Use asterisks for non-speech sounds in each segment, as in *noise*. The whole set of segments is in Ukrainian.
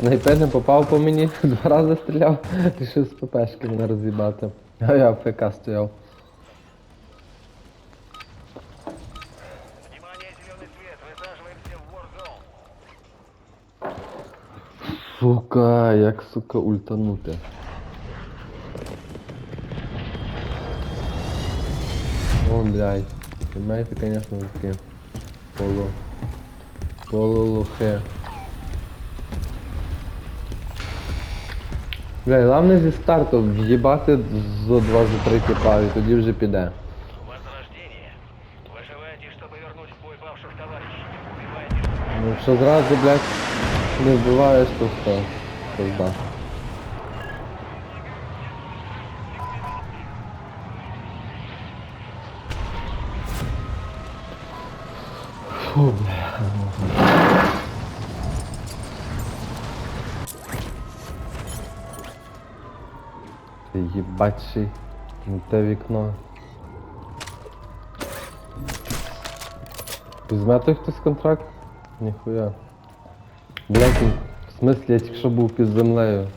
Снайпер не попав по мені, *laughs* два рази стріляв, рішив з ППшки мене роз'їбати. А я в ПК стояв. Сука, як сука ультанути. О, блядь. Понимаете, конечно, такі полу... полулухи. Бля, головне зі старту в'їбати зо два за три тіпа, і тоді вже піде. Возрождение. Выживайте, чтобы вернуть в бой павших товарищей. Убивайте, чтобы Ну що зразу, блядь, не вбиваєш, то все. Пизда. Фу, бля. Ти їбачий на те вікно. Візьме той хтось контракт? Ніхуя. Блять, в смислі я тільки що був під землею.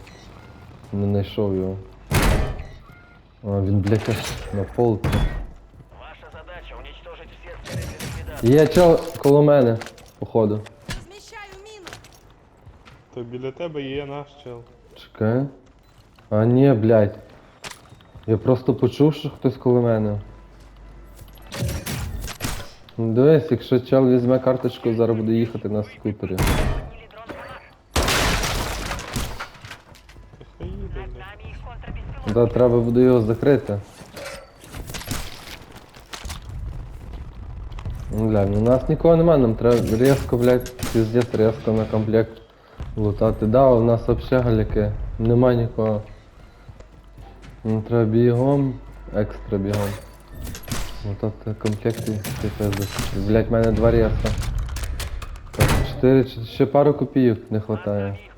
Не знайшов його. А, він, блять, аж на полці. Ваша задача уничтожить всех ликвидации. Є чел коло мене, походу. Размещаю мину. То біля тебе є наш чел. Чекай. А ні, блядь. Я просто почув, що хтось коло мене. Ну, Дивись, якщо чел візьме карточку, зараз буде їхати на скутері. Да, треба буде його закрити. Ну, Бля, у нас нікого нема, нам треба різко, блядь, піздець різко на комплект лутати. Да, у нас вообще галяки. Нема нікого. Нам треба бігом, екстра бігом. Лутати комплекти, ти пиздиш. Блядь, в мене два рєса. Так, чотири, ще пару копійок не хватає. Их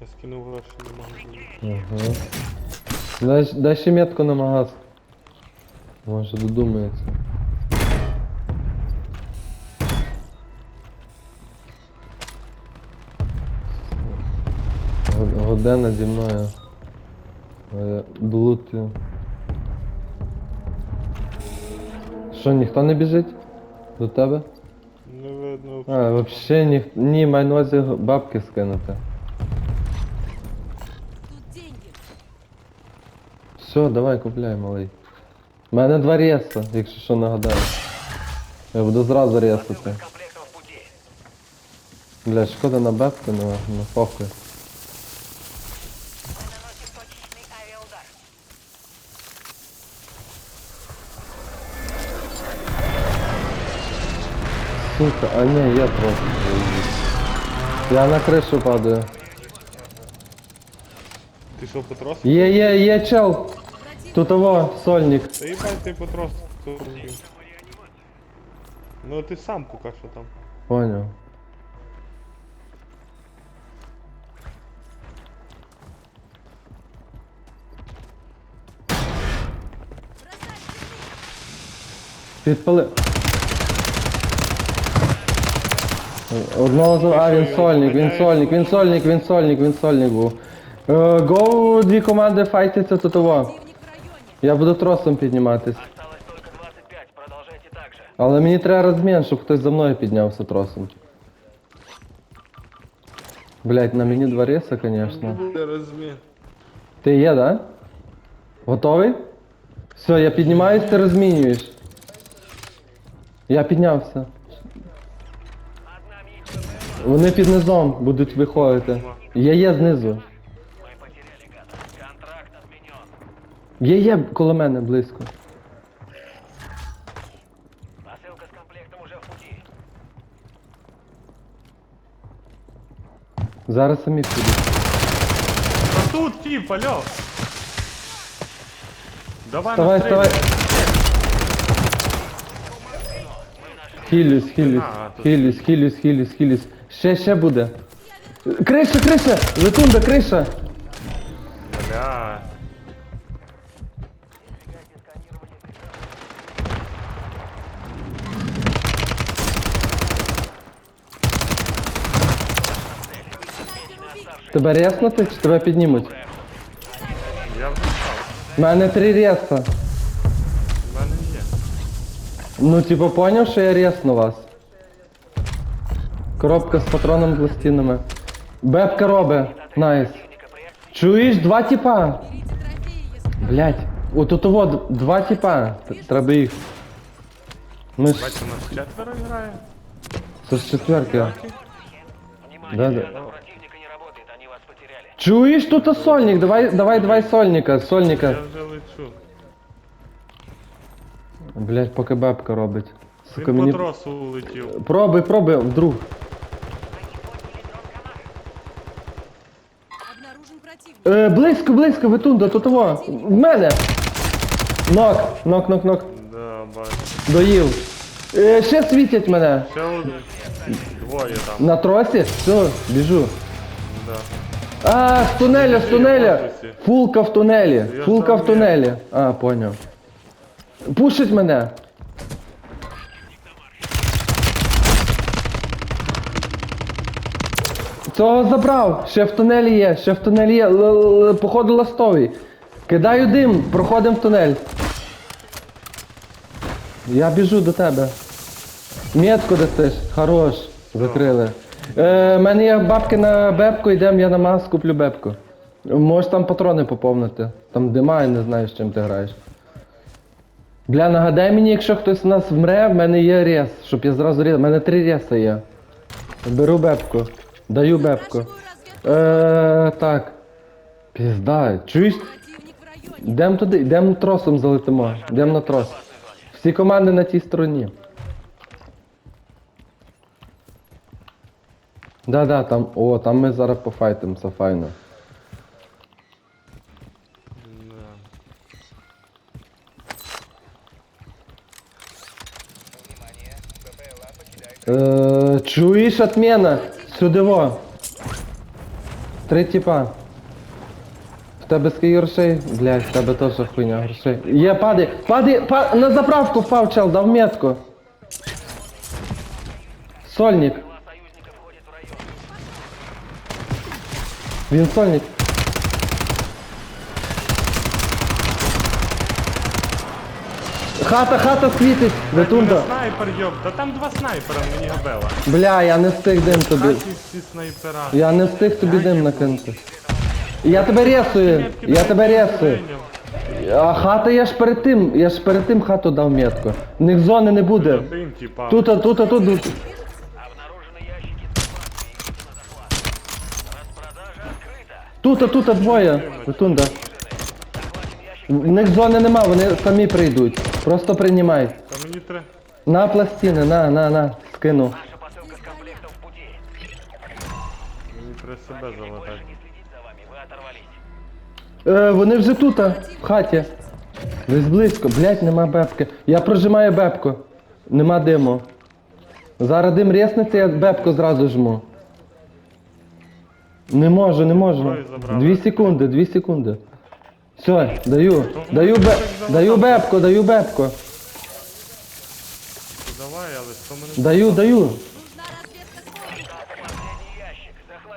Я скинув гроші на магазин. Ага. Дай, дай ще метку на магаз. Може додумається. Година зі мною. Е, Що, ніхто не біжить? До тебе? Не видно А, взагалі ні, ні, маю на увазі бабки скинути. Тут деньги. Все, давай купляй, малий. У мене два реса, якщо що нагадаю. Я буду зразу ресати. Бля, шкода на бабки, ну, ну похуй. Сука, а не, я просто. Я на кришу падаю. Ти що, потрос? Є, є, є, чел! Тут того, сольник. Та їбать ти потрос. блін. Ну ти сам поки що там. Понял. Підпали. Одного з... А, він сольник, він сольник, він сольник, він сольник, він сольник був. Е, Гоу, дві команди файтяться тут того. Я буду тросом підніматись. Осталось только 25. Продолжайте так же. Але мені треба розмін, щоб хтось за мною піднявся тросом. Блять, на мені два реса, конечно. Розмін. Ти є, да? Готовий? Все, я піднімаюсь, ти розмінюєш. Я піднявся. Вони під низом будуть виходити. Я є знизу. Мы потеряли гада. Контракт отменен. Є є коло мене близько. Посылка с комплектом уже в пути. Зараз самі підуть. А тут тип, алло! Давай Вставай, вставай. Хілюсь, хілюсь, А, тут- хілюсь, хілюсь, хілюсь, хілюсь. Ще, ще буде. Криша, криша! Летунда, криша! Бля. Тебе резнути чи тебе піднімуть? Я вдихав. Мене три рєса. У мене є. Ну типу поняв, що я рєсну вас. Коробка з патроном пластинами. Бебка робить. Найс. Чуєш, два типа. Берите трофеи, если Блять. Отут вот два типа. Т- Треба їх. Ми ж Бачите, у нас четверо грає. це ж четверки. Внимание, Да, да. связок противника не работает, они вас потеряли. Чуєш, тут сольник, давай, давай, давай сольника, сольника. Я вже лечу. Блять, поки бабка робить. Сука, Він по мені. тросу улетів. Пробуй, пробуй, вдруг. Е, близько, близько, витунда, тут того. В мене. Нок, нок, нок, нок. Да, бачу. Доїв. Е, ще світять мене. Ще один. Двоє там. На тросі? Все, біжу. Да. А, з тунеля, з тунеля. Фулка в тунелі. Фулка в тунелі. А, поняв. Пушить мене. Цього забрав. Ще в тунелі є, ще в тунелі є. Л- л- Походу ластовий. Кидаю дим, проходимо в тунель. Я біжу до тебе. Метку дасиш. Хорош. Закрили. Е, мене є бабки на бебку, йдемо, я на мас куплю бебку. Можеш там патрони поповнити. Там дима, я не знаю, з чим ти граєш. Бля, нагадай мені, якщо хтось з нас вмре, в мене є рез, щоб я зразу рез. У мене три реси є. Беру бебку. Даю. Спрашиваю. Е, так. Пізда, чуєш? Йдемо туди, йдемо тросом залетимо. Йдемо на трос. Всі команди на тій стороні. Да-да, там. О, там ми зараз пофайтимося файно. Е, чуєш отмена? Сюди во. Три типа. В тебе скільки грошей? Блядь, в тебе теж хуйня грошей. Є, падай, падай, па... на заправку впав чел, дав метку. Сольник. Він сольник. Хата, хата світить, Мене ветунда. снайпер йоб. Та там два снайпера мені габела. Бля, я не встиг дим тобі. Хаті всі снайпера. Я не встиг тобі дим накинути. Я тебе ресую, я тебе ресую. А хата я ж перед тим, я ж перед тим хату дав метку. В них зони не буде. Один типа. Тут, тут, тут, тут. Распродажа открыта. Тут, тут двоє. Витунда. В них зони нема, вони самі прийдуть. Просто приймай. Та мені треба. На пластини, на, на, на, скину. Наша посылка с комплектом в пути. Мені треба себе Противник больше залатати. не следит за вами, вы оторвались. Е, вони вже тут, в хаті. Десь близько. Блять, нема бебки. Я прожимаю бебку. Нема диму. Зараз дим рєсниться, я бебку зразу жму. Не можу, не можу. Ой, забрали. Дві секунди, дві секунди. Все, даю. Даю, бе... даю бебку, даю бебку. Давай, але що мене. Даю, даю.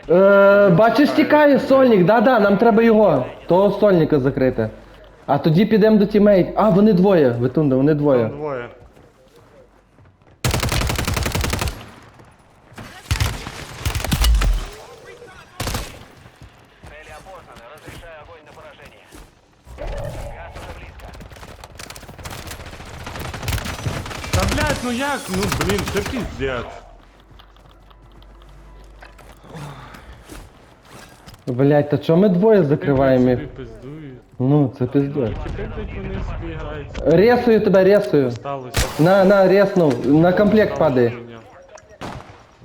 Е, бачиш, тікає сольник, да-да, нам треба його. Того сольника закрити. А тоді підемо до тімейт. А, вони двоє, Витунда, вони двоє. Там двоє. Цели опознаны. Разрешаю огонь на поражение. Газ уже близко. Та блядь, ну як? Ну блін, це піздець. Блять, та чого ми двоє закриваємо їх? Ну, це собі грають. Ресую тебе, ресую. Сталося. На, на, реснув. На комплект падає.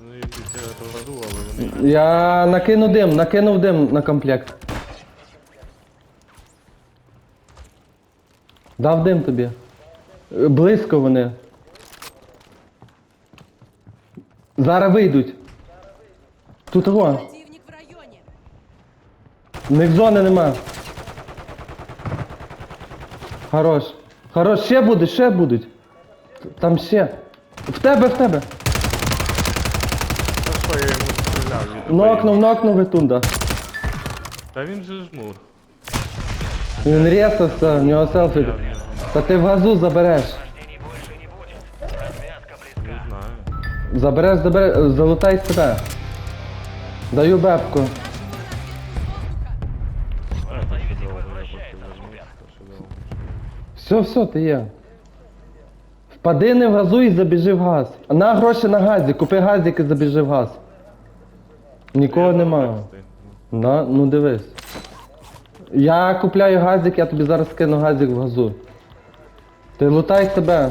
Ну і після году, але вони. Я накину дим, накинув дим на комплект. Дав дим тобі. Е, Близько вони. Зараз вийдуть. Тут його. Противник в районе. В них зони нема. Хорош. Хорош, ще буде, ще будуть. Там ще. В тебе, в тебе. Та що я йому стріляв? Нокнув, нокнув витунда. Та він же жмур. Він рєсався, в нього селфі. Та ти в газу забереш. Забереш, забереш, залутай себе. Даю довго. Все, все, ти є. Впади не в газу і забіжи в газ. На гроші на газі, купи газик і забіжи в газ. Нікого немає. Да? Ну дивись. Я купляю газик, я тобі зараз скину газик в газу. Ти лутай себе.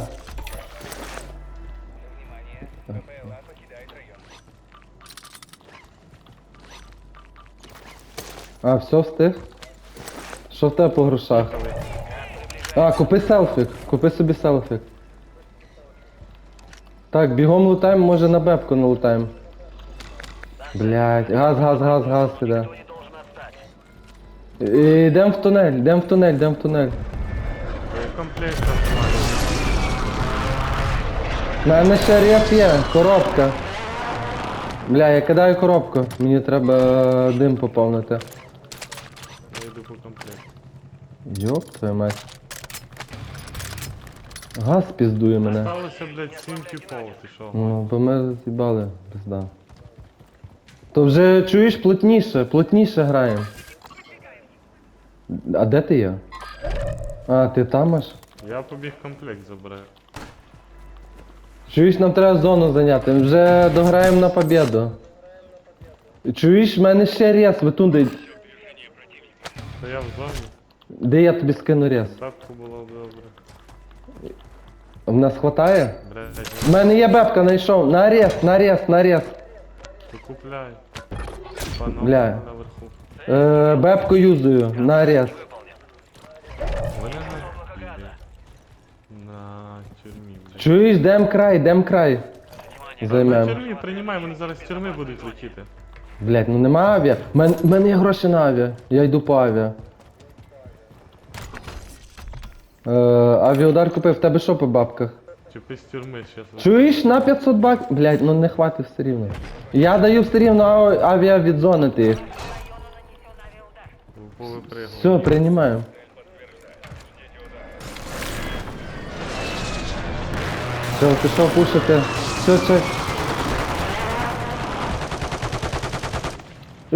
А, все встиг? Що в тебе по грошах? А, купи селфік, купи собі селфік. Так, бігом лутаємо, може на бебку налутаємо. Блять, газ, газ, газ, газ іде. Йдемо в тунель, йдемо в тунель, йдемо в тунель. У мене ще реп є, коробка. Бля, я кидаю коробку. Мені треба е, дим поповнити. Йду комплект. Йоп, твою мать. Газ піздує мене. Сталося, блядь, 7 типов, ти що? Ну, бо ми з'їбали, пизда. То вже чуєш плотніше, плотніше граємо. А де ти є? А, ти там аж? Я побіг комплект забрати. Чуєш, нам треба зону зайняти. Вже дограємо на победу. Чуєш, в мене ще рез витунди. Та я в. Де я тобі скину рез? Тапку було б добре. В нас хватає? В мене є бебка, знайшов. Нарез, нарез, нарез. ти купляй. Бля. наверху. Е, бебку юзаю. Вони на... На тюрмі, блядь. Чуєш, дем край, дем край. На Займемо. тюрмі приймай, вони зараз з тюрми будуть летіти. Блять, ну нема авіа. В мене, мене є гроші на авіа. Я йду по авіа. Е, авіаудар купив, в тебе що по бабках? Типи з тюрми щас. Чуєш на 500 бак? Блять, ну не хватить все рівно. Я даю все рівно ав- авіа відзонити їх. Повипригували. Все, приймаємо. Все, пішов пушити. Все, чек.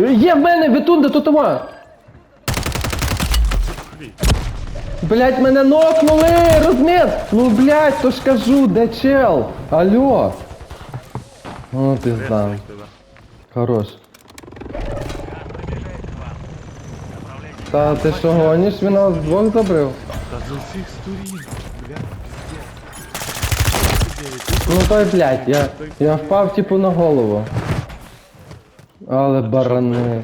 Є в мене, витунде, тут това. Блять, мене нокнули! Розмір! Ну блять, то ж кажу, де чел? Алло. Пизда. Ресурс туди. Хорош. Та ти що гониш? Він нас двох забрив? Та з усіх сторін. Ну той блядь, я, я впав типу на голову. Але барани.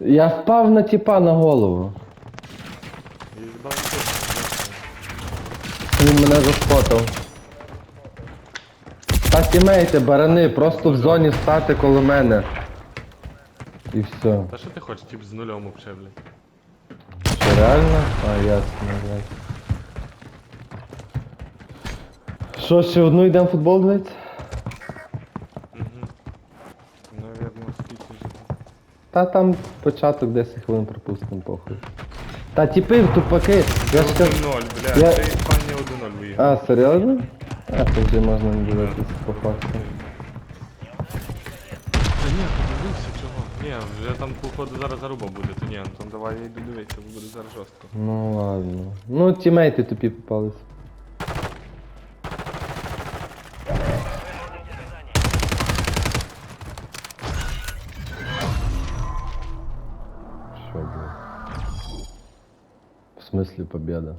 Я впав на типа на голову. Він мене заспотав. Так тімейте, барани, просто в зоні стати коло мене. І все. Та що ти хочеш, тип з нульом вообще, блядь? Що реально? А, ясно, блядь. Що, ще одну йдемо футбол дивитися? Наверно, скільки ж. Та там початок 10 хвилин пропустимо, похуй. Та тіпи тупаки, я ж кажу. 1-0, блядь, Я- це Іспанія 1-0 виїхала. А, серйозно? А, то вже можна не дивитися по факту. Та ні, подивився чого. Ні, вже там походу зараз заруба буде, то ні, ну там давай я йду дивитися, бо буде зараз жорстко. Ну ладно. Ну, тімейти тупі попались. Смысле победа?